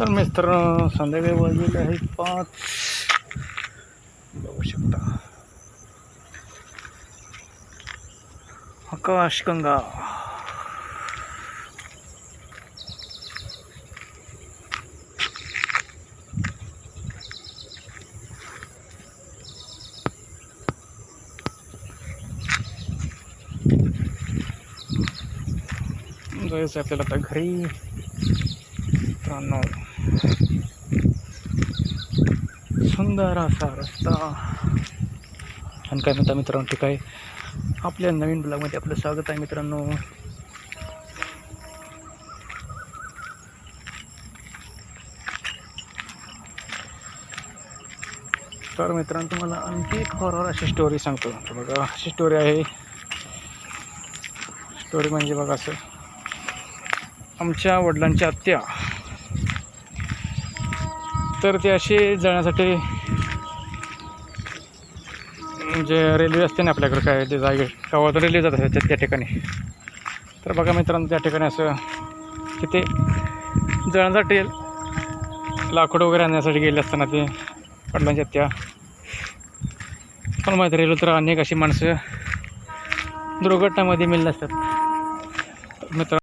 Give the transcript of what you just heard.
तर मित्र संध्याकाळी वाजलेले आहेत पाच. बघू शकता. आकाशगंगा जायचं आपल्याला आता घरी. मित्रांनो सुंदर असा रस्ता. आणि काय म्हणता मित्रांनो ठीक आहे. आपल्या नवीन ब्लॉगमध्ये आपलं स्वागत आहे मित्रांनो. तर मित्रांनो तुम्हाला आणखी एक हॉरर अशी स्टोरी सांगतो. बघा अशी स्टोरी आहे. स्टोरी म्हणजे बघा असं. आमच्या वडिलांची आत्या. तर ते असे जाण्यासाठी म्हणजे रेल्वे असते ना आपल्याकडे काय ते जागे गावात रेल्वे जात असतात त्या ठिकाणी. तर बघा मित्रांनो त्या ठिकाणी असं तिथे जळण्यासाठी लाकूड वगैरे आणण्यासाठी गेले असताना ते पडलांच्या त्या. पण माहीत रेल्वे तर अनेक अशी माणसं दुर्घटनामध्ये मिळत असतात मित्र